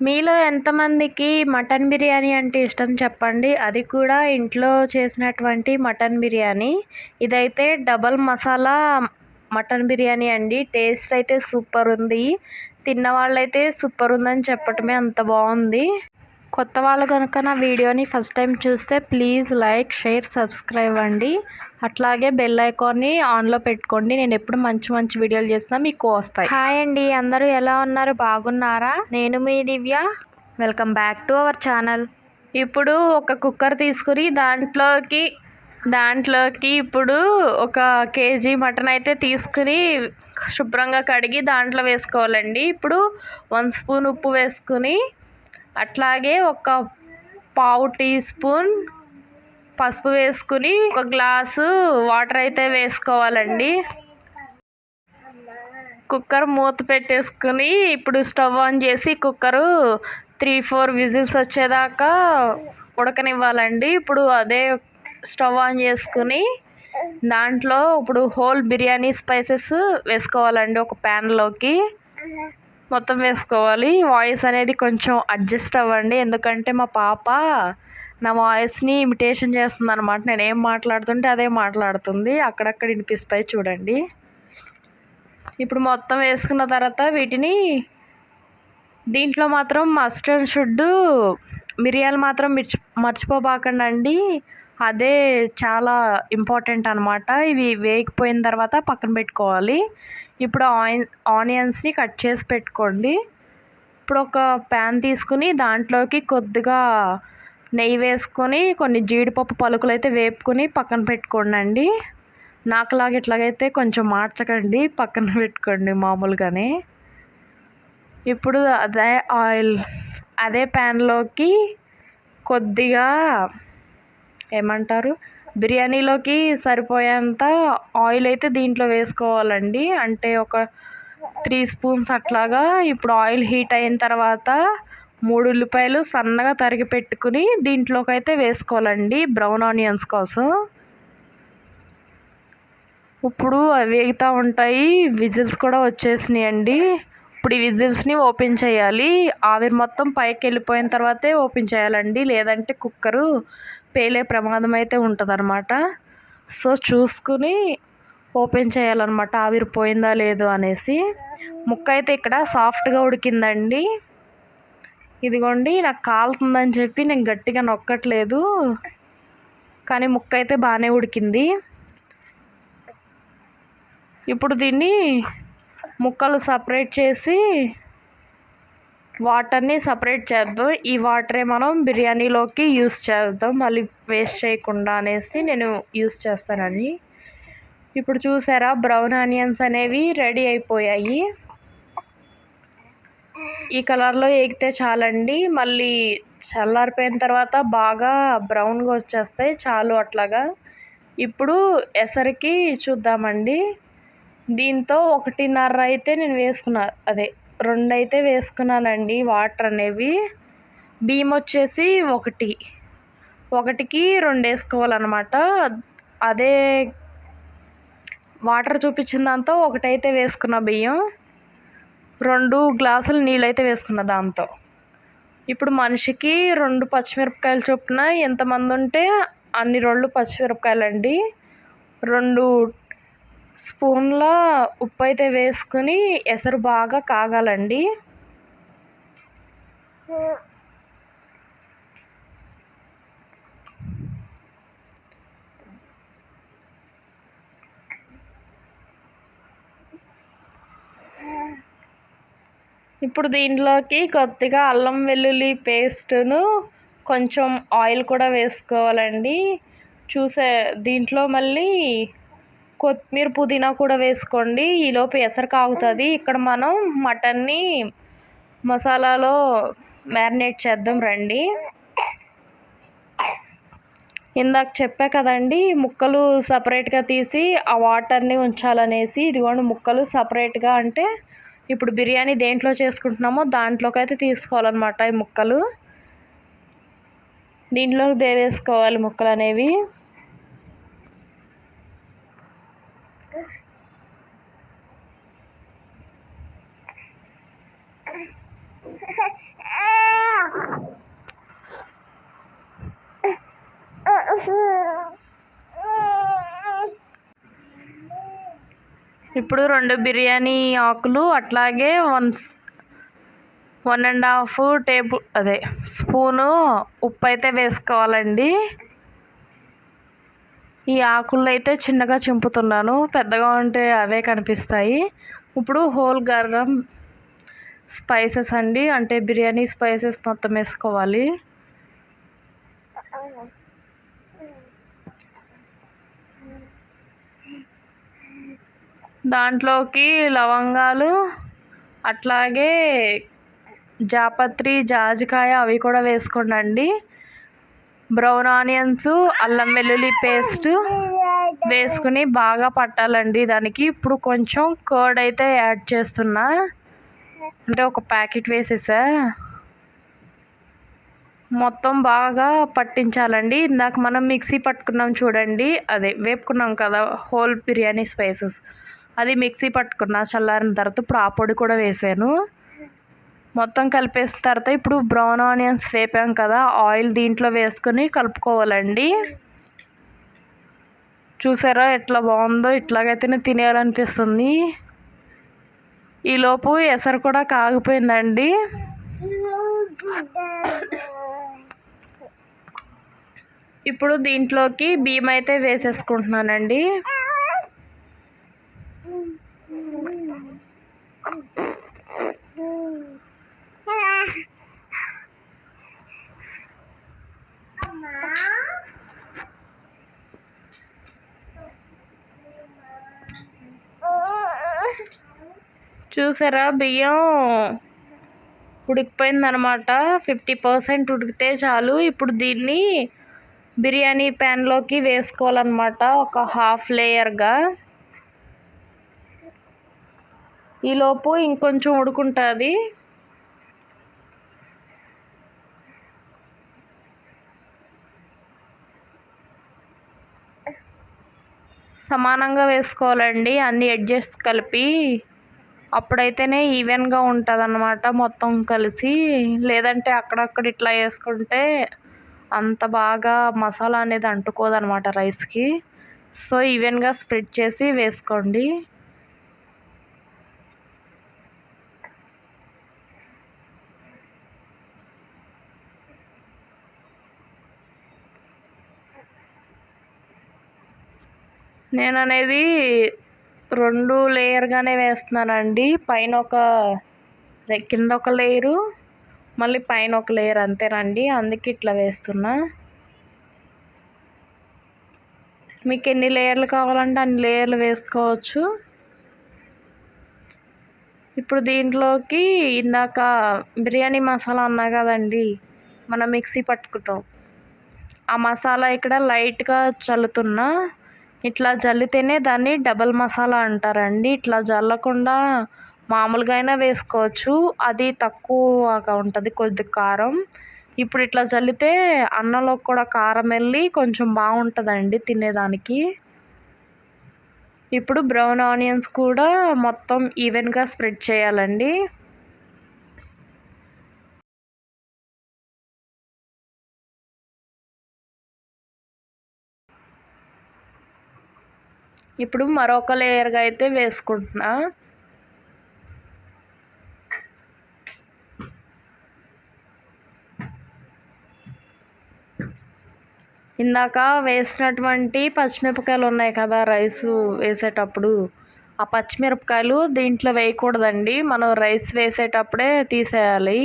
మీలో ఎంతమందికి మటన్ బిర్యానీ అంటే ఇష్టం చెప్పండి? అది కూడా ఇంట్లో చేసినటువంటి మటన్ బిర్యానీ. ఇదైతే డబల్ మసాలా మటన్ బిర్యానీ అండి. టేస్ట్ అయితే సూపర్ ఉంది. తిన్న వాళ్ళైతే సూపర్ ఉందని చెప్పటమే అంత బాగుంది. కొత్త వాళ్ళు కనుక నా వీడియోని ఫస్ట్ టైం చూస్తే ప్లీజ్ లైక్ షేర్ సబ్స్క్రైబ్ అండి. అట్లాగే బెల్ ఐకాన్ని ఆన్లో పెట్టుకోండి. నేను ఎప్పుడు మంచి మంచి వీడియోలు చేసినా మీకు వస్తాయి. హాయ్ అండి. అందరూ ఎలా ఉన్నారు? బాగున్నారా? నేను మీ Divya. Welcome back to our channel. ఇప్పుడు ఒక కుక్కర్ తీసుకుని దాంట్లోకి దాంట్లోకి ఇప్పుడు ఒక కేజీ మటన్ అయితే తీసుకుని శుభ్రంగా కడిగి దాంట్లో వేసుకోవాలండి. ఇప్పుడు వన్ స్పూన్ ఉప్పు వేసుకుని అట్లాగే ఒక పావు టీ స్పూన్ పసుపు వేసుకుని ఒక గ్లాసు వాటర్ అయితే వేసుకోవాలండి. కుక్కర్ మూత పెట్టేసుకుని ఇప్పుడు స్టవ్ ఆన్ చేసి కుక్కరు త్రీ ఫోర్ విజిల్స్ వచ్చేదాకా ఉడకనివ్వాలండి. ఇప్పుడు అదే స్టవ్ ఆన్ చేసుకుని దాంట్లో ఇప్పుడు హోల్ బిర్యానీ స్పైసెస్ వేసుకోవాలండి ఒక ప్యాన్లోకి. మొత్తం వేసుకోవాలి. వాయిస్ అనేది కొంచెం అడ్జస్ట్ అవ్వండి. ఎందుకంటే మా పాప నా వాయిస్ని ఇమిటేషన్ చేస్తుంది అనమాట నేను ఏం మాట్లాడుతుంటే అదే మాట్లాడుతుంది. అక్కడక్కడ వినిపిస్తాయి చూడండి. ఇప్పుడు మొత్తం వేసుకున్న తర్వాత వీటిని దీంట్లో మాత్రం మస్ట్ అండ్ షుడ్ మిరియాలు మాత్రం మిర్చి మర్చిపోబాకండి అండి. అదే చాలా ఇంపార్టెంట్ అనమాట ఇవి వేగిపోయిన తర్వాత పక్కన పెట్టుకోవాలి. ఇప్పుడు ఆయిన్ ఆనియన్స్ని కట్ చేసి పెట్టుకోండి. ఇప్పుడు ఒక ప్యాన్ తీసుకుని దాంట్లోకి కొద్దిగా నెయ్యి వేసుకొని కొన్ని జీడిపప్పు పలుకులు అయితే వేపుకొని పక్కన పెట్టుకోండి అండి నాకులాగా ఇట్లాగైతే కొంచెం మార్చకండి. పక్కన పెట్టుకోండి మామూలుగానే. ఇప్పుడు అదే ఆయిల్ అదే ప్యాన్లోకి కొద్దిగా ఏమంటారు? బిర్యానీలోకి సరిపోయేంత ఆయిల్ అయితే దీంట్లో వేసుకోవాలండి. అంటే ఒక త్రీ స్పూన్స్ అట్లాగా ఇప్పుడు ఆయిల్ హీట్ అయిన తర్వాత మూడు ఉల్లిపాయలు సన్నగా తరిగి పెట్టుకుని దీంట్లోకి అయితే వేసుకోవాలండి బ్రౌన్ ఆనియన్స్ కోసం. ఇప్పుడు అవి వేగుతూ ఉంటాయి. విజిల్స్ కూడా వచ్చేసినాయండి. ఇప్పుడు ఈ విజిల్స్ని ఓపెన్ చేయాలి. ఆవిరి మొత్తం పైకి వెళ్ళిపోయిన తర్వాతే ఓపెన్ చేయాలండి. లేదంటే కుక్కరు పేలే ప్రమాదం అయితే ఉంటుంది సో చూసుకుని ఓపెన్ చేయాలన్నమాట. ఆవిరి పోయిందా లేదు అనేసి. ముక్క అయితే ఇక్కడ సాఫ్ట్గా ఉడికిందండి. ఇదిగోండి నాకు కాలుతుందని చెప్పి నేను గట్టిగా నొక్కట్లేదు. కానీ ముక్క అయితే బాగానే ఉడికింది. ఇప్పుడు దీన్ని ముక్కలు సపరేట్ చేసి వాటర్ని సపరేట్ చేద్దాం. ఈ వాటరే మనం బిర్యానీలోకి యూస్ చేద్దాం. మళ్ళీ వేస్ట్ చేయకుండా అనేసి నేను యూస్ చేస్తానని. ఇప్పుడు చూసారా బ్రౌన్ ఆనియన్స్ అనేవి రెడీ అయిపోయాయి. ఈ కలర్లో ఎగితే చాలండి. మళ్ళీ చల్లారిపోయిన తర్వాత బాగా బ్రౌన్గా వచ్చేస్తాయి. చాలు అట్లాగా. ఇప్పుడు ఎసరికి చూద్దామండి. దీంతో ఒకటిన్నర అయితే నేను వేసుకున్నా. అదే రెండు అయితే వేసుకున్నానండి. వాటర్ అనేవి బియ్యం వచ్చేసి ఒకటి. ఒకటికి రెండు వేసుకోవాలన్నమాట అదే వాటర్ చూపించిన దాంతో ఒకటైతే వేసుకున్న బియ్యం. రెండు గ్లాసులు నీళ్ళైతే వేసుకున్న దాంతో. ఇప్పుడు మనిషికి రెండు పచ్చిమిరపకాయలు చొప్పున ఎంతమంది ఉంటే అన్ని రెండు పచ్చిమిరపకాయలు అండి రెండు స్పూన్లో ఉప్పు అయితే వేసుకుని ఎసరు బాగా కాగాలండి. ఇప్పుడు దీంట్లోకి కొద్దిగా అల్లం వెల్లుల్లి పేస్టును కొంచెం ఆయిల్ కూడా వేసుకోవాలండి. చూసే దీంట్లో మళ్ళీ కొత్తిమీర పుదీనా కూడా వేసుకోండి. ఈలోపు ఎసరు కాగుతుంది. ఇక్కడ మనం మటన్ని మసాలాలో మ్యారినేట్ చేద్దాం రండి. ఇందాక చెప్పా కదండి ముక్కలు సపరేట్గా తీసి ఆ వాటర్ని ఉంచాలనేసి ఇదిగోండి ముక్కలు సపరేట్గా అంటే ఇప్పుడు బిర్యానీ దేంట్లో చేసుకుంటున్నామో దాంట్లోకి అయితే తీసుకోవాలన్నమాట ఈ ముక్కలు. దీంట్లో దేవేసుకోవాలి ముక్కలు అనేవి ఇప్పుడు రెండు బిర్యానీ ఆకులు అట్లాగే one one and half table అదే స్పూను ఉప్పు అయితే వేసుకోవాలండి. ఈ ఆకులు అయితే చిన్నగా చింపుతున్నాను పెద్దగా ఉంటే అవే కనిపిస్తాయి. ఇప్పుడు హోల్ గర్రం స్పైసెస్ అండి. అంటే బిర్యానీ స్పైసెస్ మొత్తం వేసుకోవాలి. దాంట్లోకి లవంగాలు అట్లాగే జాపత్రి జాజికాయ అవి కూడా వేసుకోండి బ్రౌన్ ఆనియన్స్ అల్లం వెల్లుల్లి పేస్ట్ వేసుకుని బాగా పట్టాలండి. దానికి ఇప్పుడు కొంచెం కర్డ్ అయితే యాడ్ చేస్తున్నా. అంటే ఒక ప్యాకెట్ వేసేసా? మొత్తం బాగా పట్టించాలండి. ఇందాక మనం మిక్సీ పట్టుకున్నాం చూడండి. అదే వేపుకున్నాం కదా హోల్ బిర్యానీ స్పైసెస్. అది మిక్సీ పట్టుకున్నా చల్లారిన తర్వాత ఇప్పుడు ఆ పొడి కూడా వేసాను. మొత్తం కలిపేసిన తర్వాత ఇప్పుడు బ్రౌన్ ఆనియన్స్ వేపాం కదా ఆయిల్ దీంట్లో వేసుకొని కలుపుకోవాలండి. చూసారా ఎట్లా బాగుందో? ఇట్లాగైతేనే తినేయాలనిపిస్తుంది. ఈలోపు ఎసరు కూడా కాగిపోయిందండి. ఇప్పుడు దీంట్లోకి బియ్యం అయితే వేసేసుకుంటున్నానండి. చూసారా? బియ్యం ఉడికిపోయిందనమాట ఫిఫ్టీ పర్సెంట్ ఉడికితే చాలు. ఇప్పుడు దీన్ని బిర్యానీ ప్యాన్లోకి వేసుకోవాలన్నమాట. ఒక హాఫ్ లేయర్గా. ఈలోపు ఇంకొంచెం ఉడుకుంటుంది. సమానంగా వేసుకోవాలండి. అన్ని అడ్జస్ట్ కలిపి అప్పుడైతేనే ఈవెన్గా ఉంటుంది అన్నమాట మొత్తం కలిసి. లేదంటే అక్కడక్కడ ఇట్లా వేసుకుంటే అంత బాగా మసాలా అనేది అంటుకోదనమాట రైస్కి. సో ఈవెన్గా స్ప్రెడ్ చేసి వేసుకోండి. నేను అనేది రెండు లేయర్గానే వేస్తున్నానండి. పైన ఒక కింద ఒక లేయరు మళ్ళీ పైన ఒక లేయర్ అంతేనండి. అందుకే ఇట్లా వేస్తున్నా. మీకు ఎన్ని లేయర్లు కావాలంటే అన్ని లేయర్లు వేసుకోవచ్చు. ఇప్పుడు దీంట్లోకి ఇందాక బిర్యానీ మసాలా అన్నా కదండి మనం మిక్సీ పట్టుకుంటాం. ఆ మసాలా ఇక్కడ లైట్గా చల్లుతున్నా. ఇట్లా జల్లితేనే దాన్ని డబల్ మసాలా అంటారండి. ఇట్లా జల్లకుండా మామూలుగా అయినా వేసుకోవచ్చు. అది తక్కువగా ఉంటుంది కొద్ది కారం. ఇప్పుడు ఇట్లా చల్లితే అన్నంలో కూడా కారం వెళ్ళి కొంచెం బాగుంటుందండి తినేదానికి. ఇప్పుడు బ్రౌన్ ఆనియన్స్ కూడా మొత్తం ఈవెన్గా స్ప్రెడ్ చేయాలండి. ఇప్పుడు మరొక లేయర్గా అయితే వేసుకుంటున్నా. ఇందాక వేసినటువంటి పచ్చిమిరపకాయలు ఉన్నాయి కదా రైస్ వేసేటప్పుడు. ఆ పచ్చిమిరపకాయలు దీంట్లో వేయకూడదండి. మనం రైస్ వేసేటప్పుడే తీసేయాలి.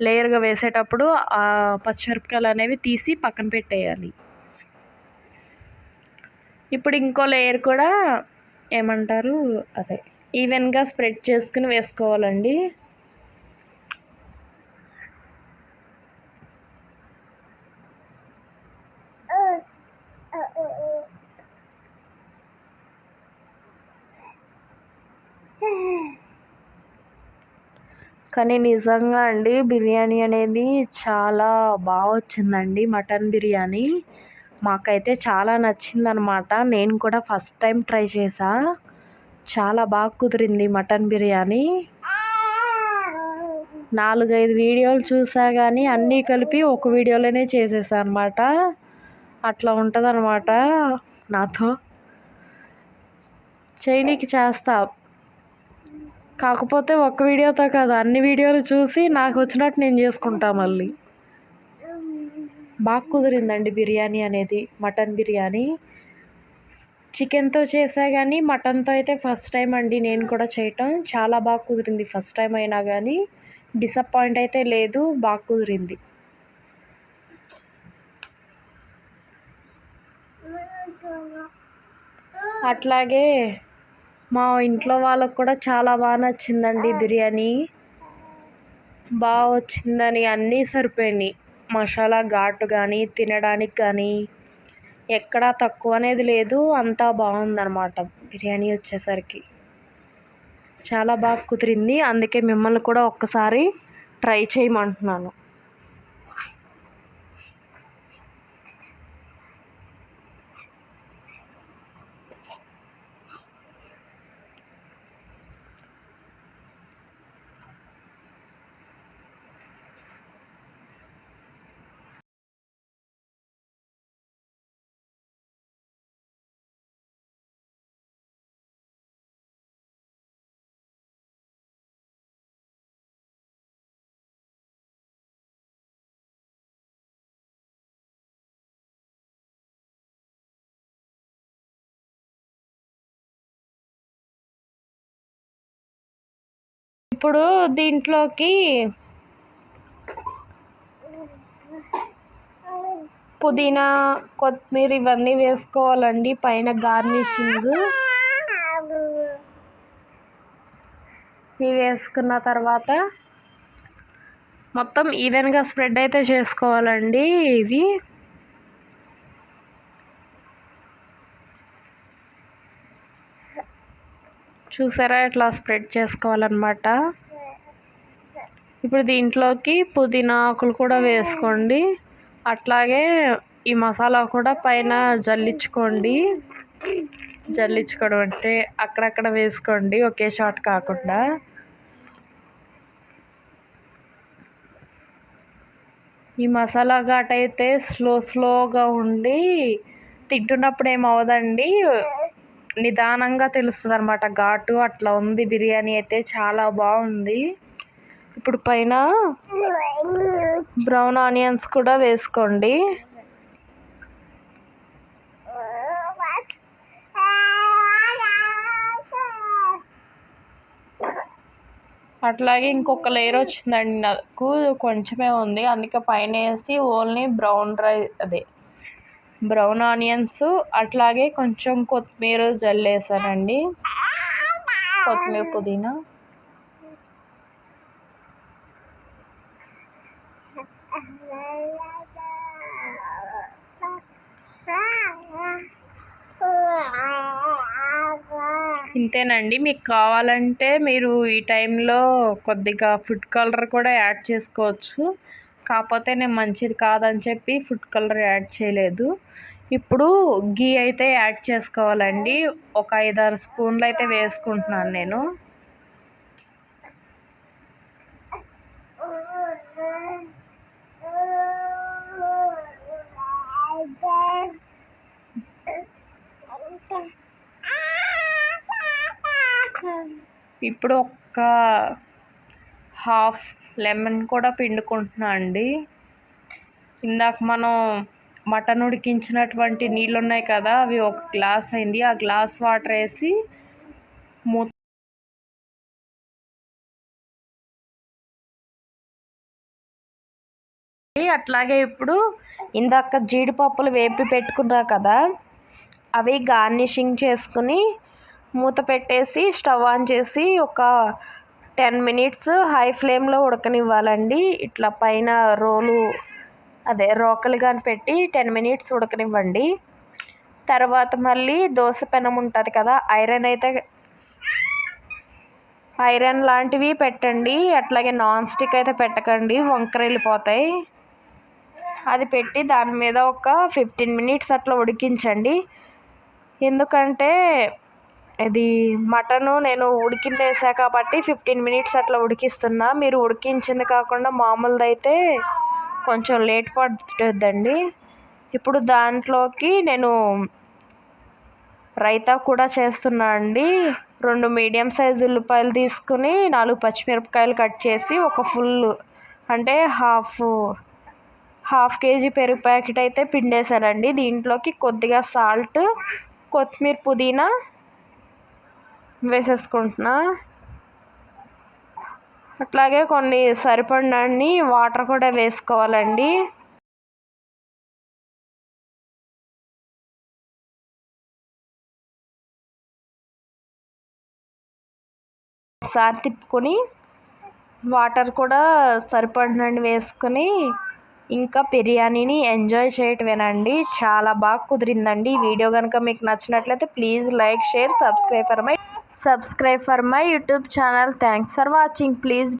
లేయర్గా వేసేటప్పుడు ఆ పచ్చిమిరపకాయలు అనేవి తీసి పక్కన పెట్టేయాలి. ఇప్పుడు ఇంకో లేయర్ కూడా ఏమంటారు? అదే ఈవెన్గా స్ప్రెడ్ చేసుకుని వేసుకోవాలండి. కానీ నిజంగా అండి బిర్యానీ అనేది చాలా బాగా వచ్చిందండి మటన్ బిర్యానీ. మాకైతే చాలా నచ్చిందనమాట నేను కూడా ఫస్ట్ టైం ట్రై చేసా. చాలా బాగా కుదిరింది మటన్ బిర్యానీ. నాలుగైదు వీడియోలు చూసా కానీ అన్నీ కలిపి ఒక వీడియోలోనే చేసేసా అనమాట అట్లా ఉంటుందన్నమాట నాతో. చైనీకి చేస్తా. కాకపోతే ఒక్క వీడియోతో కాదు అన్ని వీడియోలు చూసి నాకు వచ్చినట్టు నేను చేసుకుంటా మళ్ళీ. బాగా కుదిరిందండి బిర్యానీ అనేది మటన్ బిర్యానీ. చికెన్తో చేసా కానీ మటన్తో అయితే ఫస్ట్ టైం అండి నేను కూడా చేయటం. చాలా బాగా కుదిరింది ఫస్ట్ టైం అయినా కానీ డిసప్పాయింట్ అయితే లేదు బాగా కుదిరింది. అట్లాగే మా ఇంట్లో వాళ్ళకు కూడా చాలా బాగా నచ్చిందండి బిర్యానీ. బాగా వచ్చిందని అన్నీ సరిపోయినాయి. మసాలా ఘాటు కానీ తినడానికి కానీ ఎక్కడా తక్కువ అనేది లేదు. అంతా బాగుందనమాట బిర్యానీ వచ్చేసరికి. చాలా బాగా కుదిరింది. అందుకే మిమ్మల్ని కూడా ఒక్కసారి ట్రై చేయమంటున్నాను. ఇప్పుడు దీంట్లోకి పుదీనా కొత్తిమీర ఇవన్నీ వేసుకోవాలండి. పైన గార్నిషింగ్ ఇవి వేసుకున్న తర్వాత మొత్తం ఈవెన్గా స్ప్రెడ్ అయితే చేసుకోవాలండి ఇవి. చూసారా? ఇట్లా స్ప్రెడ్ చేసుకోవాలన్నమాట. ఇప్పుడు దీంట్లోకి పుదీనా ఆకులు కూడా వేసుకోండి. అట్లాగే ఈ మసాలా కూడా పైన జల్లించుకోండి. జల్లించుకోవడం అంటే అక్కడక్కడ వేసుకోండి ఒకే షాట్ కాకుండా. ఈ మసాలా ఘాట్ అయితే స్లో స్లోగా ఉండి తింటున్నప్పుడు ఏమవదండి నిదానంగా తెలుస్తుంది అనమాట ఘాటు అట్లా ఉంది బిర్యానీ అయితే చాలా బాగుంది. ఇప్పుడు పైన బ్రౌన్ ఆనియన్స్ కూడా వేసుకోండి. అట్లాగే ఇంకొక లేయర్ వచ్చిందండి నాకు కొంచెమే ఉంది. అందుకే పైన వేసి ఓన్లీ బ్రౌన్ రైస్ అదే బ్రౌన్ ఆనియన్స్ అట్లాగే కొంచెం కొత్తిమీర జల్లేసానండి. కొత్తిమీర పుదీనా. ఇంతేనండి మీకు కావాలంటే మీరు ఈ టైంలో కొద్దిగా ఫుడ్ కలర్ కూడా యాడ్ చేసుకోవచ్చు. కాకపోతే నేను మంచిది కాదని చెప్పి ఫుడ్ కలర్ యాడ్ చేయలేదు. ఇప్పుడు గీ అయితే యాడ్ చేసుకోవాలండి. ఒక ఐదారు స్పూన్లు అయితే వేసుకుంటున్నాను నేను. ఇప్పుడు ఒక్క హాఫ్ లెమన్ కూడా పిండుకుంటున్నా అండి. ఇందాక మనం మటన్ ఉడికించినటువంటి నీళ్ళు ఉన్నాయి కదా అవి ఒక గ్లాస్ అయింది. ఆ గ్లాస్ వాటర్ వేసి మూత అట్లాగే ఇప్పుడు ఇందాక జీడిపప్పులు వేపి పెట్టుకున్నా కదా అవి గార్నిషింగ్ చేసుకుని మూత పెట్టేసి స్టవ్ ఆన్ చేసి ఒక టెన్ మినిట్స్ హై ఫ్లేమ్లో ఉడకనివ్వాలండి. ఇట్లా పైన రోలు అదే రోకలు కానీ పెట్టి టెన్ మినిట్స్ ఉడకనివ్వండి. తర్వాత మళ్ళీ దోశ పెనం ఉంటుంది కదా ఐరన్ అయితే ఐరన్ లాంటివి పెట్టండి. అట్లాగే నాన్ స్టిక్ అయితే పెట్టకండి వంకర వెళ్ళిపోతాయి అది పెట్టి దాని మీద ఒక ఫిఫ్టీన్ మినిట్స్ అట్లా ఉడికించండి. ఎందుకంటే ఇది మటను నేను ఉడికింది వేసా కాబట్టి ఫిఫ్టీన్ మినిట్స్ అట్లా ఉడికిస్తున్నా. మీరు ఉడికించింది కాకుండా మామూలుది అయితే కొంచెం లేట్ పడుతుందండి ఇప్పుడు దాంట్లోకి నేను రైతా కూడా చేస్తున్నా అండి. రెండు మీడియం సైజు ఉల్లిపాయలు తీసుకుని నాలుగు పచ్చిమిరపకాయలు కట్ చేసి ఒక ఫుల్ అంటే హాఫ్ హాఫ్ కేజీ పెరుగు ప్యాకెట్ అయితే పిండేశానండి. దీంట్లోకి కొద్దిగా సాల్ట్ కొత్తిమీర పుదీనా వేసేసుకుంటున్నా. అట్లాగే కొన్ని సరిపడినన్ని వాటర్ కూడా వేసుకోవాలండి. ఒకసారి తిప్పుకొని వాటర్ కూడా సరిపడినండి వేసుకొని ఇంకా బిర్యానీని ఎంజాయ్ చేయటమేనండి. చాలా బాగా కుదిరిందండి వీడియో కనుక మీకు నచ్చినట్లయితే please like share subscribe for my Subscribe for my YouTube channel. Thanks for watching. Please